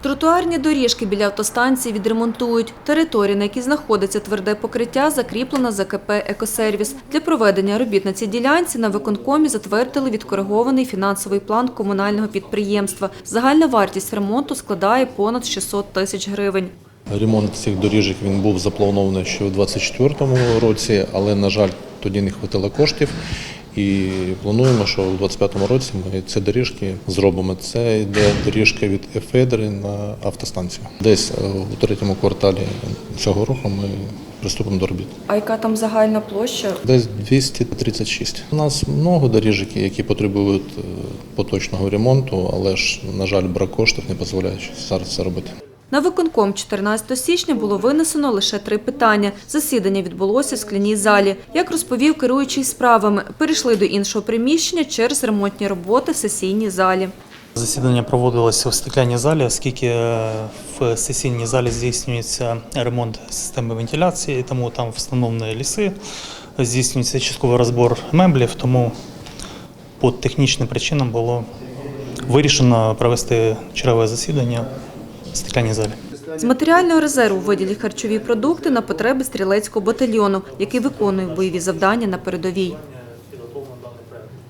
Тротуарні доріжки біля автостанції відремонтують. Територія, на якій знаходиться тверде покриття, закріплена за КП «Екосервіс». Для проведення робіт на цій ділянці на виконкомі затвердили відкоригований фінансовий план комунального підприємства. Загальна вартість ремонту складає понад 600 тисяч гривень. Ремонт цих доріжок він був запланований ще у 2024 році, але, на жаль, тоді не вистачило коштів. І плануємо, що у 2025 році ми ці доріжки зробимо. Це йде доріжка від Ефедри на автостанцію. Десь е, у третьому кварталі цього року ми приступимо до робіт. А яка там загальна площа? Десь 236. У нас много доріжок, які потребують е, поточного ремонту, але ж, на жаль, брак коштів не дозволяє зараз це робити. На виконком 14 січня було винесено лише три питання. Засідання відбулося в скляній залі. Як розповів керуючий справами, перейшли до іншого приміщення через ремонтні роботи в сесійній залі. Засідання проводилося в стеклянній залі, оскільки е, в сесійній залі здійснюється ремонт системи вентиляції, тому там встановлені ліси, здійснюється частковий розбор меблів, тому по технічним причинам було вирішено провести чергове засідання стеклянній залі. З матеріального резерву виділі харчові продукти на потреби стрілецького батальйону, який виконує бойові завдання на передовій.